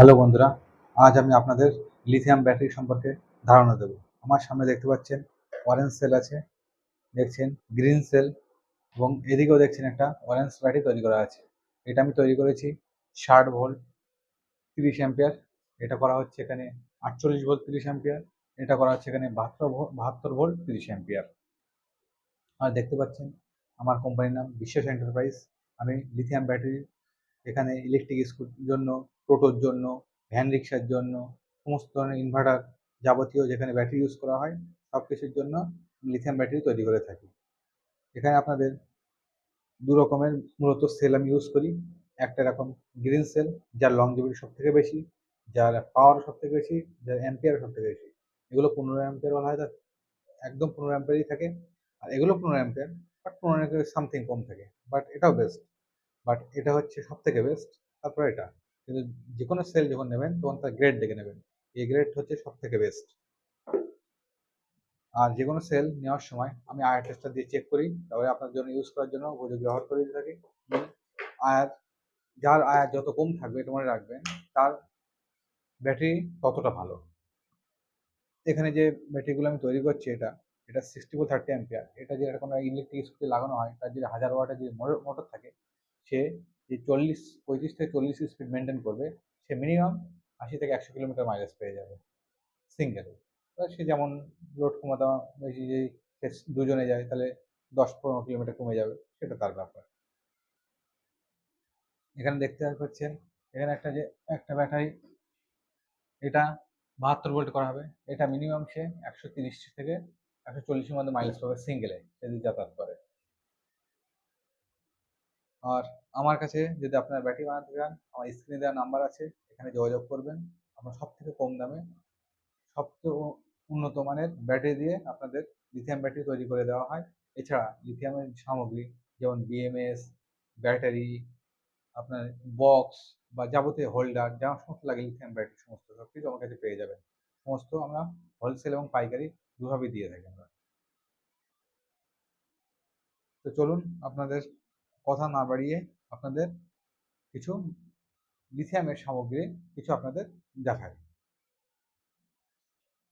Hello বন্ধুরা, আজ আমি আপনাদের লিথিয়াম ব্যাটারি সম্পর্কে ধারণা দেব। আমার সামনে দেখতে পাচ্ছেন অরেঞ্জ সেল আছে, দেখছেন গ্রিন সেল এবং এদিকেও দেখছেন একটা অরেঞ্জ ব্যাটারি তৈরি করা আছে। এটা আমি তৈরি করেছি ষাট ভোল্ট তিরিশ অ্যাম্পিয়ার এটা করা হচ্ছে এখানে আটচল্লিশ ভোল্ট তিরিশ অ্যাম্পিয়ার এটা করা হচ্ছে এখানে বাহাত্তর বাহাত্তর ভোল্ট তিরিশ অ্যাম্পিয়ার আর দেখতে পাচ্ছেন আমার কোম্পানির নাম বিশ্বাস এন্টারপ্রাইজ আমি লিথিয়াম ব্যাটারি এখানে ইলেকট্রিক স্কুটির জন্য, টোটোর জন্য ভ্যান রিক্সার জন্য, সমস্ত ধরনের ইনভার্টার যাবতীয় যেখানে ব্যাটারি ইউজ করা হয় সব কিছুর জন্য লিথিয়াম ব্যাটারি তৈরি করে থাকি। এখানে আপনাদের দু রকমের মূলত সেল আমি ইউজ করি। একটা এরকম গ্রিন সেল যার লংজিভিটি সব থেকে বেশি, যার পাওয়ার সব থেকে বেশি, যার অ্যাম্পিয়ার সব থেকে বেশি। এগুলো পনেরো অ্যাম্পিয়ার বলা হয় একদম পনেরো অ্যাম্পিয়ারই থাকে। আর এগুলো পনেরো অ্যাম্পিয়ার বাট পনেরো অ্যাম্পিয়ার সামথিং কম থাকে বাট এটাও বেস্ট বাট এটা হচ্ছে সব থেকে বেস্ট তারপর এটা। কিন্তু যে কোনো সেল যখন নেবেন, তখন তার গ্রেড দেখে নেবেন। এই গ্রেড হচ্ছে সব থেকে বেস্ট আর যে কোনো সেল নেওয়ার সময় আমি আয়ার টেস্টার দিয়ে চেক করি, তারপরে আপনার জন্য ইউজ করার জন্য উপযোগী ব্যবহার করে দিতে থাকি। আয়ার যার আয়ার যত কম থাকবে, এটা মনে রাখবেন, তার ব্যাটারি ততটা ভালো। এখানে যে ব্যাটারিগুলো আমি তৈরি করছি, এটা এটা সিক্সটি ফোর থার্টি অ্যাম্পিয়ার এটা যে কোনো ইলেকট্রিক স্কুটি লাগানো হয়, তার যে হাজার ওয়াটের যে মোটর থাকে সে যে চল্লিশ, পঁয়ত্রিশ থেকে চল্লিশ স্পিড মেনটেন করবে, সে মিনিমাম আশি থেকে একশো কিলোমিটার মাইলেজ পেয়ে যাবে সিঙ্গেল সে যেমন লোড ক্ষমতা বেশি সে দুজনে যায়, তাহলে দশ পনেরো কিলোমিটার কমে যাবে, সেটা তার ব্যাপার। এখানে দেখতে পাচ্ছেন, এখানে একটা যে, একটা ব্যাটারি এটা বাহাত্তর ভোল্ট করা হবে, এটা মিনিমাম সে একশো তিরিশ থেকে একশো চল্লিশের মধ্যে মাইলেজ পাবে সিঙ্গেলে যদি যাতায়াত করে। আর আমার কাছে যদি আপনার ব্যাটারি বানাতে চান, আমার স্ক্রিনে দেওয়া নাম্বার আছে, এখানে যোগাযোগ করবেন। আমরা সব থেকে কম দামে সবচেয়ে উন্নত মানের ব্যাটারি দিয়ে আপনাদের লিথিয়াম ব্যাটারি তৈরি করে দেওয়া হয়। এছাড়া লিথিয়ামের সামগ্রী যেমন বিএমএস ব্যাটারি আপনার বক্স বা যাবতীয় হোল্ডার যা সমস্ত লাগে লিথিয়াম ব্যাটারি সমস্ত সব কিছু আমার কাছে পেয়ে যাবেন। সমস্ত আমরা হোলসেল এবং পাইকারি দুভাবেই দিয়ে থাকি আমরা। তো চলুন আপনাদের কথা না বাড়িয়ে আপনাদের কিছু লিথিয়ামের সামগ্রী কিছু আপনাদের দেখায়